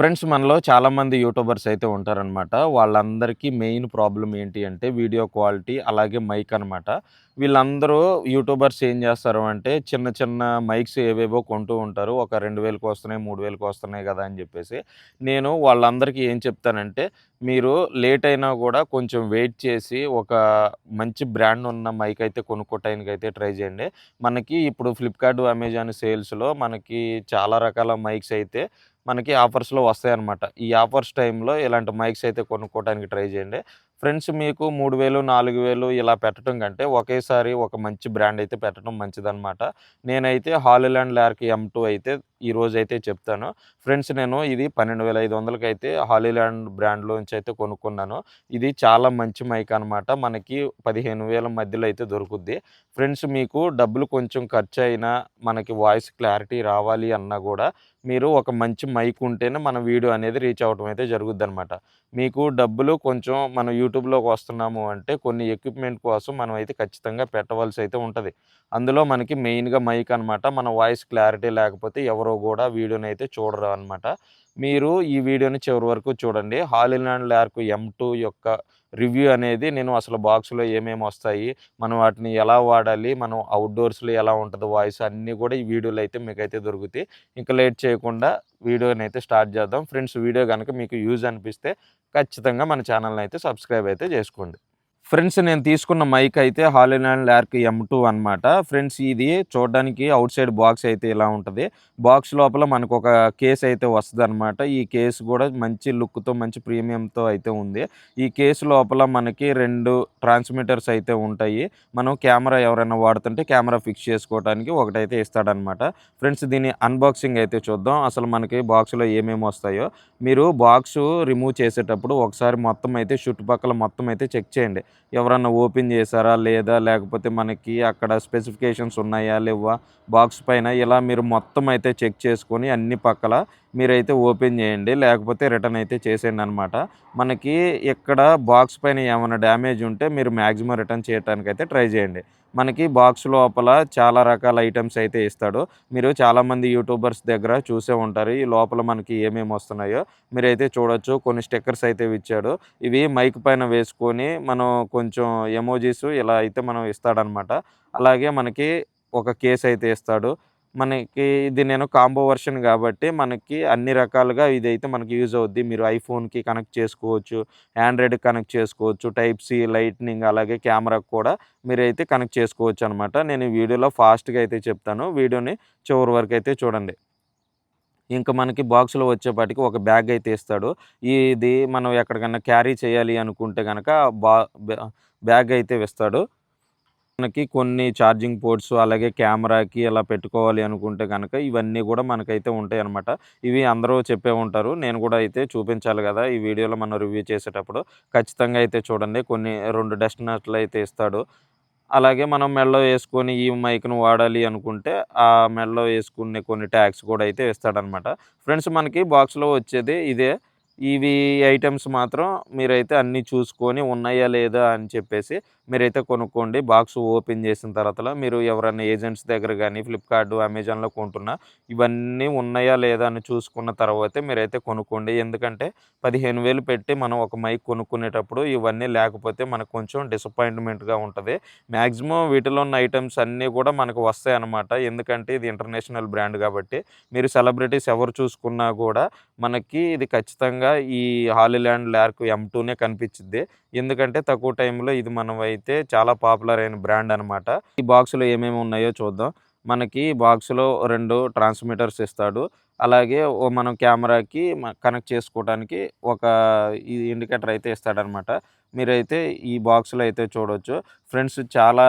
Friends మనలో చాలామంది YouTubers అయితే ఉంటారనమాట వాళ్ళందరికీ మెయిన్ ప్రాబ్లం ఏంటి అంటే వీడియో క్వాలిటీ అలాగే మైక్ అనమాట వీళ్ళందరూ యూట్యూబర్స్ ఏం చేస్తారు అంటే చిన్న చిన్న మైక్స్ ఏవేవో కొంటూ ఉంటారు. ఒక రెండు వేలకు వస్తున్నాయి మూడు వేలకు వస్తున్నాయి కదా అని చెప్పేసి. నేను వాళ్ళందరికీ ఏం చెప్తానంటే మీరు లేట్ అయినా కూడా కొంచెం వెయిట్ చేసి ఒక మంచి బ్రాండ్ ఉన్న మైక్ అయితే కొనుక్కోటానికి అయితే ట్రై చేయండి. మనకి ఇప్పుడు ఫ్లిప్కార్ట్ అమెజాన్ సేల్స్లో మనకి చాలా రకాల మైక్స్ అయితే మనకి ఆఫర్స్లో వస్తాయన్నమాట. ఈ ఆఫర్స్ టైంలో ఇలాంటి మైక్స్ అయితే కొనుక్కోవడానికి ట్రై చేయండి. ఫ్రెండ్స్ మీకు మూడు వేలు నాలుగు వేలు ఇలా పెట్టడం కంటే ఒకేసారి ఒక మంచి బ్రాండ్ అయితే పెట్టడం మంచిదన్నమాట. నేనైతే హాలీలాండ్ ల్యార్క్ ఎం టూ అయితే ఈ రోజు అయితే చెప్తాను. ఫ్రెండ్స్ నేను ఇది పన్నెండు వేల ఐదు వందలకి అయితే హాలీలాండ్ బ్రాండ్లోంచి అయితే కొనుక్కున్నాను. ఇది చాలా మంచి మైక్ అనమాట మనకి పదిహేను వేల మధ్యలో అయితే దొరుకుద్ది. ఫ్రెండ్స్ మీకు డబ్బులు కొంచెం ఖర్చు అయినా మనకి వాయిస్ క్లారిటీ రావాలి అన్నా కూడా మీరు ఒక మంచి మైక్ ఉంటేనే మన వీడియో అనేది రీచ్ అవ్వడం అయితే జరుగుద్ది అనమాట మీకు డబ్బులు కొంచెం మనం యూట్యూబ్లోకి వస్తున్నాము అంటే కొన్ని ఎక్విప్మెంట్ కోసం మనం అయితే ఖచ్చితంగా పెట్టవలసి అయితే ఉంటుంది. అందులో మనకి మెయిన్గా మైక్ అనమాట మన వాయిస్ క్లారిటీ లేకపోతే ఎవరు కూడా వీడియోని అయితే చూడరు అనమాట మీరు ఈ వీడియోని చివరి వరకు చూడండి. హాలీలాండ్ ల్యార్క్ ఎం టూ యొక్క రివ్యూ అనేది నేను అసలు బాక్స్లో ఏమేమి వస్తాయి మనం వాటిని ఎలా వాడాలి మనం అవుట్డోర్స్లో ఎలా ఉంటుంది వాయిస్ అన్నీ కూడా ఈ వీడియోలో అయితే మీకైతే దొరుకుతాయి. ఇంకా లేట్ చేయకుండా వీడియోని అయితే స్టార్ట్ చేద్దాం. ఫ్రెండ్స్ వీడియో కనుక మీకు యూజ్ అనిపిస్తే ఖచ్చితంగా మన ఛానల్ని అయితే సబ్స్క్రైబ్ అయితే చేసుకోండి. ఫ్రెండ్స్ నేను తీసుకున్న మైక్ అయితే హాలీలాండ్ ల్యార్క్ ఎం టూ అనమాట ఫ్రెండ్స్ ఇది చూడడానికి అవుట్ సైడ్ బాక్స్ అయితే ఇలా ఉంటుంది. బాక్స్ లోపల మనకు ఒక కేస్ అయితే వస్తుంది అనమాట ఈ కేసు కూడా మంచి లుక్తో మంచి ప్రీమియంతో అయితే ఉంది. ఈ కేసు లోపల మనకి రెండు ట్రాన్స్మిటర్స్ అయితే ఉంటాయి. మనం కెమెరా ఎవరైనా వాడుతుంటే కెమెరా ఫిక్స్ చేసుకోవడానికి ఒకటైతే ఇస్తాడనమాట ఫ్రెండ్స్ దీని అన్బాక్సింగ్ అయితే చూద్దాం. అసలు మనకి బాక్స్లో ఏమేమి వస్తాయో. మీరు బాక్స్ రిమూవ్ చేసేటప్పుడు ఒకసారి మొత్తం అయితే చుట్టుపక్కల మొత్తం అయితే చెక్ చేయండి. ఎవరన్నా ఓపెన్ చేశారా లేదా లేకపోతే మనకి అక్కడ స్పెసిఫికేషన్స్ ఉన్నాయా లేవా బాక్స్ పైన ఇలా మీరు మొత్తం అయితే చెక్ చేసుకొని అన్ని పక్కల మీరైతే ఓపెన్ చేయండి లేకపోతే రిటర్న్ అయితే చేసేయండి అనమాట మనకి ఇక్కడ బాక్స్ పైన ఏమైనా డ్యామేజ్ ఉంటే మీరు మ్యాక్సిమం రిటర్న్ చేయడానికి అయితే ట్రై చేయండి. మనకి బాక్స్ లోపల చాలా రకాల ఐటమ్స్ అయితే ఇస్తాడు. మీరు చాలామంది యూట్యూబర్స్ దగ్గర చూసే ఉంటారు ఈ లోపల మనకి ఏమేమి వస్తున్నాయో. మీరైతే చూడొచ్చు కొన్ని స్టిక్కర్స్ అయితే ఇచ్చాడు. ఇవి మైక్ పైన వేసుకొని మనం కొంచెం ఎమోజీస్ ఇలా అయితే మనం ఇస్తాడనమాట అలాగే మనకి ఒక కేస్ అయితే ఇస్తాడు. మనకి ఇది నేను కాంబో వర్షన్ కాబట్టి మనకి అన్ని రకాలుగా ఇదైతే మనకి యూజ్ అవుద్ది. మీరు ఐఫోన్కి కనెక్ట్ చేసుకోవచ్చు ఆండ్రాయిడ్ కనెక్ట్ చేసుకోవచ్చు టైప్ సి లైట్నింగ్ అలాగే కెమెరాకు కూడా మీరైతే కనెక్ట్ చేసుకోవచ్చు అనమాట నేను ఈ వీడియోలో ఫాస్ట్గా అయితే చెప్తాను. వీడియోని చివరి వరకు అయితే చూడండి. ఇంకా మనకి బాక్స్లో వచ్చేపాటికి ఒక బ్యాగ్ అయితే ఇస్తాడు. ఇది మనం ఎక్కడికైనా క్యారీ చేయాలి అనుకుంటే కనుక బా బ్యాగ్ అయితే ఇస్తాడు. మనకి కొన్ని ఛార్జింగ్ పోర్ట్స్ అలాగే కెమెరాకి అలా పెట్టుకోవాలి అనుకుంటే కనుక ఇవన్నీ కూడా మనకైతే ఉంటాయి అనమాట ఇవి అందరూ చెప్పే ఉంటారు. నేను కూడా అయితే చూపించాలి కదా ఈ వీడియోలో మనం రివ్యూ చేసేటప్పుడు. ఖచ్చితంగా అయితే చూడండి. కొన్ని రెండు డస్ట్ నట్లు అయితే ఇస్తాడు. అలాగే మనం మెడలో వేసుకొని ఈ మైక్ను వాడాలి అనుకుంటే ఆ మెడలో వేసుకునే కొన్ని ట్యాగ్స్ కూడా అయితే ఇస్తాడనమాట ఫ్రెండ్స్ మనకి బాక్స్లో వచ్చేది ఇదే. ఇవి ఐటమ్స్ మాత్రం మీరైతే అన్నీ చూసుకొని ఉన్నాయా లేదా అని చెప్పేసి మీరైతే కొనుక్కోండి. బాక్స్ ఓపెన్ చేసిన తర్వాత మీరు ఎవరైనా ఏజెంట్స్ దగ్గర కానీ ఫ్లిప్కార్ట్ అమెజాన్లో కొంటున్నా ఇవన్నీ ఉన్నాయా లేదా అని చూసుకున్న తర్వాతే మీరైతే కొనుక్కోండి. ఎందుకంటే పదిహేను వేలు పెట్టి మనం ఒక మైక్ కొనుక్కునేటప్పుడు ఇవన్నీ లేకపోతే మనకు కొంచెం డిసప్పాయింట్మెంట్గా ఉంటుంది. మ్యాక్సిమం వీటిలో ఉన్న ఐటమ్స్ అన్నీ కూడా మనకు వస్తాయి అన్నమాట. ఎందుకంటే ఇది ఇంటర్నేషనల్ బ్రాండ్ కాబట్టి మీరు సెలబ్రిటీస్ ఎవరు చూసుకున్నా కూడా మనకి ఇది ఖచ్చితంగా ఈ హాలీల్యాండ్ ల్యార్క్ ఎం టూనే కనిపించింది ఎందుకంటే తక్కువ టైంలో ఇది మనం అయితే చాలా పాపులర్ అయిన బ్రాండ్ అనమాట ఈ బాక్స్లో ఏమేమి ఉన్నాయో చూద్దాం. మనకి బాక్స్లో రెండు ట్రాన్స్మిటర్స్ ఇస్తాడు. అలాగే మనం కెమెరాకి కనెక్ట్ చేసుకోవడానికి ఒక ఇండికేటర్ అయితే ఇస్తాడనమాట మీరైతే ఈ బాక్స్లో అయితే చూడవచ్చు ఫ్రెండ్స్ చాలా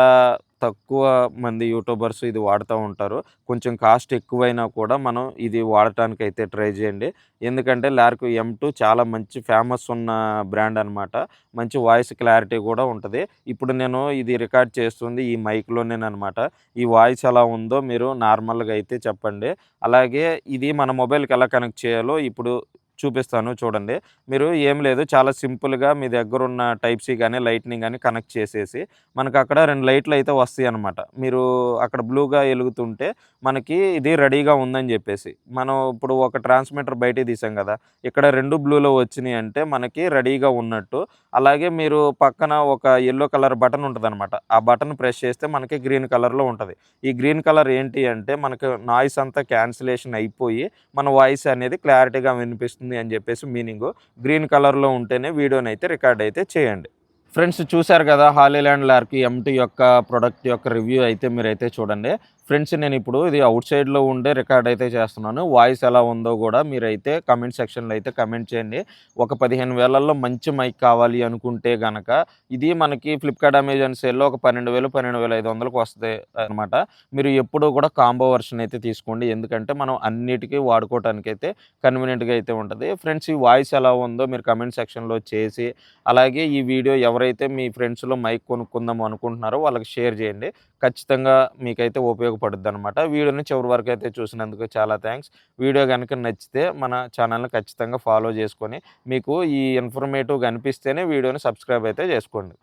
తక్కువ మంది యూట్యూబర్స్ ఇది వాడుతూ ఉంటారు. కొంచెం కాస్ట్ ఎక్కువైనా కూడా మనం ఇది వాడటానికి అయితే ట్రై చేయండి. ఎందుకంటే లార్క్ ఎం టూ చాలా మంచి ఫేమస్ ఉన్న బ్రాండ్ అనమాట మంచి వాయిస్ క్లారిటీ కూడా ఉంటుంది. ఇప్పుడు నేను ఇది రికార్డ్ చేస్తుంది ఈ మైక్లోనేనమాట ఈ వాయిస్ ఎలా ఉందో మీరు నార్మల్గా అయితే చెప్పండి. అలాగే ఇది మన మొబైల్కి ఎలా కనెక్ట్ చేయాలో ఇప్పుడు చూపిస్తాను చూడండి. మీరు ఏం లేదు చాలా సింపుల్గా మీ దగ్గర ఉన్న టైప్ సి కానీ లైట్నింగ్ కానీ కనెక్ట్ చేసేసి మనకు అక్కడ రెండు లైట్లు అయితే వస్తాయి అనమాట మీరు అక్కడ బ్లూగా వెలుగుతుంటే మనకి ఇది రెడీగా ఉందని చెప్పేసి. మనం ఇప్పుడు ఒక ట్రాన్స్మిటర్ బయటికి తీసాం కదా ఇక్కడ రెండు బ్లూలో వచ్చినాయి అంటే మనకి రెడీగా ఉన్నట్టు. అలాగే మీరు పక్కన ఒక ఎల్లో కలర్ బటన్ ఉంటుంది అనమాట ఆ బటన్ ప్రెస్ చేస్తే మనకి గ్రీన్ కలర్లో ఉంటుంది. ఈ గ్రీన్ కలర్ ఏంటి అంటే మనకు నాయిస్ అంతా క్యాన్సిలేషన్ అయిపోయి మన వాయిస్ అనేది క్లారిటీగా వినిపిస్తుంది. అని చెప్పేసి మీనింగ్. గ్రీన్ కలర్లో ఉంటేనే వీడియోని అయితే రికార్డ్ అయితే చేయండి. ఫ్రెండ్స్ చూశారు కదా హాలీల్యాండ్ లార్కి ఎంటీ యొక్క ప్రొడక్ట్ యొక్క రివ్యూ అయితే మీరైతే చూడండి. ఫ్రెండ్స్ నేను ఇప్పుడు ఇది అవుట్ సైడ్లో ఉండే రికార్డ్ అయితే చేస్తున్నాను. వాయిస్ ఎలా ఉందో కూడా మీరైతే కమెంట్ సెక్షన్లో అయితే కమెంట్ చేయండి. ఒక పదిహేను వేలల్లో మంచి మైక్ కావాలి అనుకుంటే గనక ఇది మనకి ఫ్లిప్కార్ట్ అమెజాన్ సేల్లో ఒక పన్నెండు వేలు పన్నెండు వేల ఐదు వందలకు వస్తాయి అనమాట మీరు ఎప్పుడూ కూడా కాంబో వర్షన్ అయితే తీసుకోండి. ఎందుకంటే మనం అన్నిటికీ వాడుకోవడానికి అయితే కన్వీనియంట్గా అయితే ఉంటుంది. ఫ్రెండ్స్ ఈ వాయిస్ ఎలా ఉందో మీరు కమెంట్ సెక్షన్లో చేసి అలాగే ఈ వీడియో ఎవరైతే మీ ఫ్రెండ్స్లో మైక్ కొనుక్కుందాం అనుకుంటున్నారో వాళ్ళకి షేర్ చేయండి. ఖచ్చితంగా మీకైతే ఉపయోగపడుద్ది అనమాట వీడియోని చివరి వరకు అయితే చూసినందుకు చాలా థ్యాంక్స్ వీడియో కనుక నచ్చితే మన ఛానల్ని ఖచ్చితంగా ఫాలో చేసుకొని మీకు ఈ ఇన్ఫర్మేటివ్ కనిపిస్తేనే వీడియోని సబ్స్క్రైబ్ అయితే చేసుకోండి.